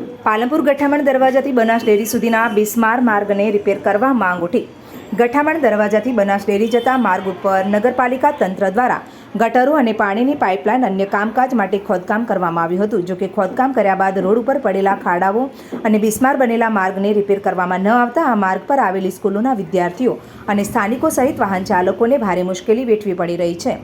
પાલનપુર ગઠામણ દરવાજાથી બનાસ ડેરી સુધીના બિસ્માર માર્ગને રિપેર કરવા માંગ ઉઠી. ગઠામણ દરવાજાથી બનાસ ડેરી જતા માર્ગ ઉપર નગરપાલિકા તંત્ર દ્વારા ગટરો અને પાણીની પાઇપલાઇન અન્ય કામકાજ માટે ખોદકામ કરવામાં આવ્યું હતું. જોકે ખોદકામ કર્યા બાદ રોડ ઉપર પડેલા ખાડાઓ અને બિસ્માર બનેલા માર્ગને રિપેર કરવામાં ન આવતા આ માર્ગ પર આવેલી સ્કૂલોના વિદ્યાર્થીઓ અને સ્થાનિકો સહિત વાહન ચાલકોને ભારે મુશ્કેલી વેઠવી પડી રહી છે.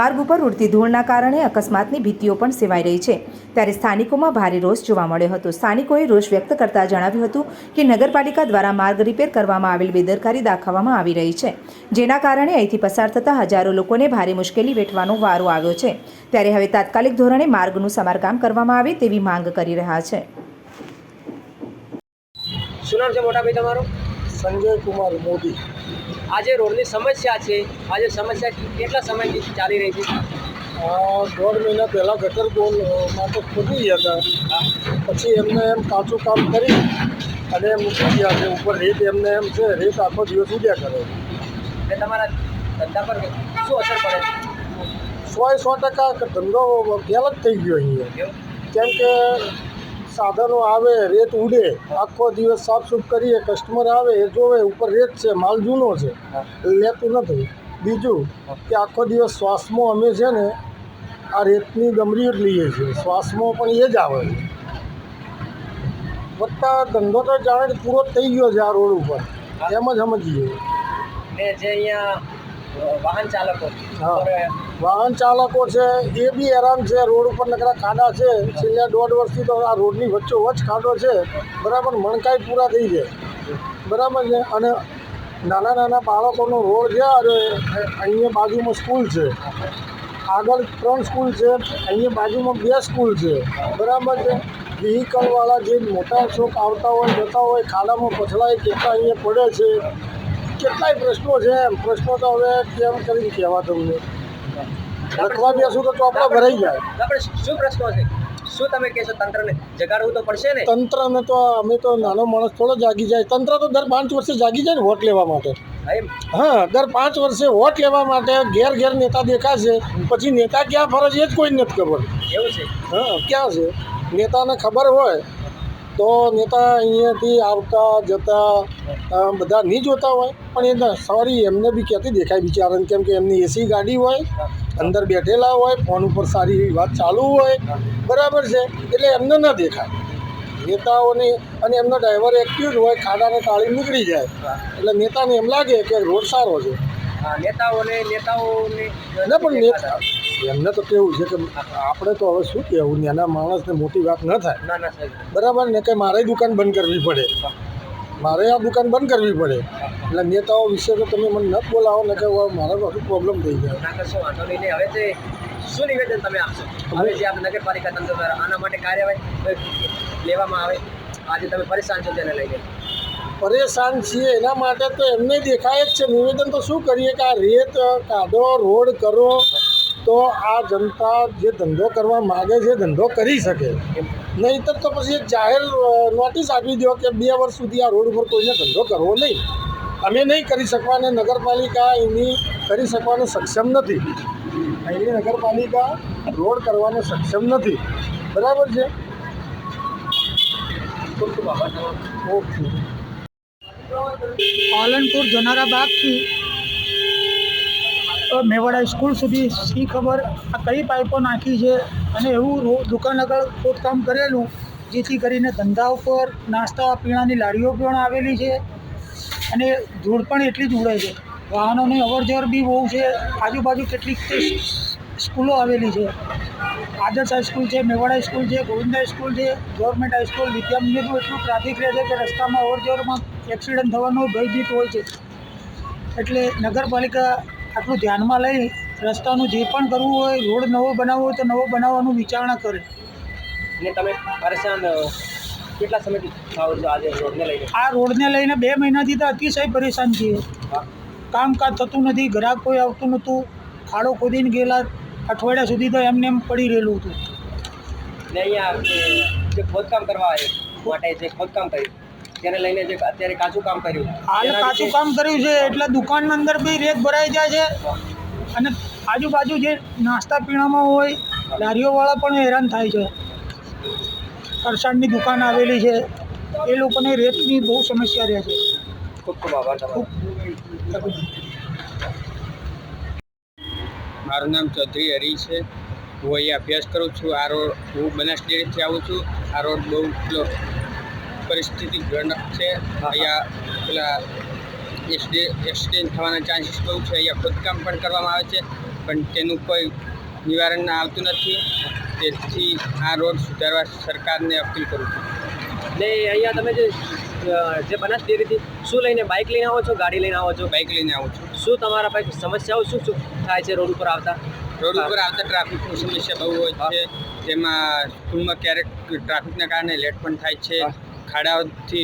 માર્ગ ઉપર ઉડતી ધૂળના કારણે અકસ્માતની ભીતિઓ પણ સેવાઈ રહી છે. ત્યારે સ્થાનિકોમાં ભારે રોષ જોવા મળ્યો હતો. સ્થાનિકોએ રોષ વ્યક્ત કરતા જણાવ્યું હતું કે નગરપાલિકા દ્વારા માર્ગ રિપેર કરવામાં આવેલ બેદરકારી દાખવવામાં આવી રહી છે, જેના કારણે અહીંથી પસાર થતા હજારો લોકોને ભારે મુશ્કેલી વેઠવાનો વારો આવ્યો છે. ત્યારે હવે તાત્કાલિક ધોરણે માર્ગનું સમારકામ કરવામાં આવે તેવી માંગ કરી રહ્યા છે. શું નામ છે મોટા ભાઈ તમારું? સંજય કુમાર મોદી. આજે રોડની સમસ્યા છે. આજે સમસ્યા કેટલા સમયથી ચાલી રહી છે? દોઢ મહિના પહેલાં ગટર બોલ માટે ખોદી ગયા હતા. પછી એમને એમ કાચું કામ કરી અને મૂકી ગયા છે. ઉપર રેત એમને એમ છે રેત આખો દિવસ ઉડ્યા કરે. એટલે તમારા ધંધા પર શું અસર પડે? સો સો ટકા ધંધો ફેલ જ થઈ ગયો અહીંયા. કેમ કે સાધનો આવે, રેત ઉડે, આખો દિવસ સાફસૂફ કરીએ કસ્ટમર આવે, એ જોવે, ઉપર રેત છે, માલ જૂનો છે લેતું નથી. બીજું કે આખો દિવસ શ્વાસમાં અમે છે ને, આ રેતની ગમરી જ લઈએ છીએ. શ્વાસમાં પણ એ જ આવે છે. વત્તા ધંધો તો જાણે પૂરો થઈ ગયો છે આ રોડ ઉપર. એમ જ સમજીએ. જે અહીંયા વાહન ચાલકો. વાહન ચાલકો છે એ બી હેરાન છે રોડ ઉપર નકરા ખાડા છે. છેલ્લા દોઢ વર્ષથી તો આ રોડની વચ્ચો વચ્ચ ખાડો છે. બરાબર મણકાઈ પૂરા થઈ જાય બરાબર છે? અને નાના નાના બાળકોનો રોડ છે અને અહીંયા બાજુમાં સ્કૂલ છે. આગળ ત્રણ સ્કૂલ છે અહીંયા બાજુમાં બે સ્કૂલ છે. બરાબર છે? વ્હીકલવાળા જે મોટા શોખ આવતા હોય જતા હોય ખાડામાં પછડાય કેટલા અહીંયા પડે છે. કેટલાય પ્રશ્નો છે. એમ પ્રશ્નો તો હવે કેમ કરીને કહેવા તમને લખવા બેસું તો ચોપડા ભરાઈ જાય. આપણે શું પ્રશ્નો છે? શું તમે કહેશો તંત્રને જગાડવું તો પડશે ને? તંત્રને તો અમે તો નાનો માણસ થોડો જાગી જાય. તંત્ર તો દર પાંચ વર્ષે જાગી જાય ને વોટ લેવા માટે. હા, હા દર પાંચ વર્ષે વોટ લેવા માટે ઘેર ઘેર નેતા દેખાશે. પછી નેતા ક્યાં ફરે છે એ જ કોઈ નથી ખબર. એવું છે. હા ક્યાં છે? નેતાને ખબર હોય તો નેતા અહીંયાથી આવતા જતા બધા નહીં જોતા હોય, પણ એ સવારી એમને બી ક્યાંથી દેખાય બિચારાને? કેમ કે એમની એસી ગાડી હોય, અંદર બેઠેલા હોય, ફોન ઉપર સારી એવી વાત ચાલુ હોય, બરાબર છે, એટલે એમને ન દેખાય. નેતાઓને અને એમનો ડ્રાઈવર એક્ટિવ હોય, ખાડાને તાળી નીકળી જાય. એટલે નેતાને એમ લાગે કે રોડ સારો છે. નેતાઓને નેતાઓને ના પણ એમને તો કેવું છે કે આપણે તો હવે શું કહેવું નાના માણસને મોટી વાત ન થાય. ના ના બરાબર ને કે મારે દુકાન બંધ કરવી પડે. મારે આ દુકાન બંધ કરવી પડે. એટલે નેતાઓ વિશે તો તમે મને ન બોલાવો ને કે મારે બધું પ્રોબ્લેમ થઈ જાય હવે તે શું નિવેદન તમે આપશો? હવે જે આપ નગરપાલિકા તંત્ર દ્વારા આના માટે કાર્યવાહી લેવામાં આવે આજે તમે પરેશાન છો તેને લઈને. પરેશાન છીએ એના માટે તો એમને દેખાય જ છે. નિવેદન તો શું કરીએ કે આ રેત કાઢો રોડ કરો તો આ જનતા જે ધંધો કરવા માગે છે, ધંધો કરી શકે. નહીં તો પછી એક જાહેર નોટિસ આપી દો કે બે વર્ષ સુધી આ રોડ ઉપર કોઈને ધંધો કરવો નહીં. અમે નહીં કરી શકવાને નગરપાલિકા એની કરી શકવાને સક્ષમ નથી. અહીંની નગરપાલિકા રોડ કરવાનો સક્ષમ નથી. બરાબર છે? ઓકે. પાલનપુર જનારા બાગથી મેવાડા સ્કૂલ સુધી શી ખબર આ કઈ પાઇપો નાખી છે અને એવું દુકાન આગળ ખોદકામ કરેલું, જેથી કરીને ધંધા ઉપર નાસ્તા, પીણાની લારીઓ પણ આવેલી છે અને ધૂળ પણ એટલી જ ઉડે છે. વાહનોની અવરજવર બી બહુ છે. આજુબાજુ કેટલીક સ્કૂલો આવેલી છે. આદર્શ હાઈસ્કૂલ છે, મેવાડા સ્કૂલ છે, ગોવિંદા હાઈસ્કૂલ છે, ગવર્મેન્ટ હાઈસ્કૂલ વિદ્યામંદિરનું એટલું ટ્રાફિક રહે છે કે રસ્તામાં અવરજવરમાં એક્સિડન્ટ થવાનો ભયભીત હોય છે. એટલે નગરપાલિકા આટલું ધ્યાનમાં લઈ રસ્તાનું જે પણ કરવું હોય રોડ નવો બનાવવો હોય તો નવો બનાવવાનું વિચારણા કરે. ને તમે પરેશાન કેટલા સમયથી છો આજે રોડને લઈને? આ રોડને લઈને બે મહિનાથી તો અતિશય પરેશાન છીએ. કામકાજ થતું નથી ગ્રાહક કોઈ આવતું નહોતું. ખાડો ખોદીને ગયેલા અઠવાડિયા સુધી તો એમને એમ પડી રહેલું હતું. ને અહીંયા જે ખોદકામ કરવા માટે જે ખોદકામ કર્યું. તેને લઈને જે અત્યારે કાચું કામ કર્યું. હાલ કાચું કામ કર્યું છે એટલે દુકાનની અંદર બી રેત ભરાઈ જાય છે. અને આજુબાજુ જે નાસ્તા પીણામાં હોય લારીઓવાળા પણ હેરાન થાય છે. ફરસાણની દુકાન આવેલી છે. એ લોકોને રેતની બહુ સમસ્યા રહે છે. ખૂબ ખૂબ આભાર તમારો. મારું નામ ચૌધરી હરી છે. હું અહીંયા અભ્યાસ કરું છું. આ રોડ હું બનાસ ડેરીથી આવું છું. આ રોડ બહુ પરિસ્થિતિ ભયાનક છે. અહીંયા પેલા એક્સિડેન્ટ થવાના ચાન્સીસ બહુ છે. અહીંયા ખોદકામ પણ કરવામાં આવે છે પણ તેનું કોઈ નિવારણ આવતું નથી. તેથી આ રોડ સુધારવા સરકારને અપીલ કરું છું. ને અહીંયા તમે જે જે બનાસ ડેરીથી શું લઈને બાઇક લઈને આવો છો ગાડી લઈને આવો છો? બાઇક લઈને આવો છું. શું તમારા પાસે સમસ્યાઓ શું શું થાય છે રોડ ઉપર આવતા? રોડ ઉપર આવતા ટ્રાફિકની સમસ્યા બહુ હોય છે. જેમાં સ્કૂલમાં ક્યારેક ટ્રાફિકના કારણે લેટ પણ થાય છે. હા. ખાડાઓથી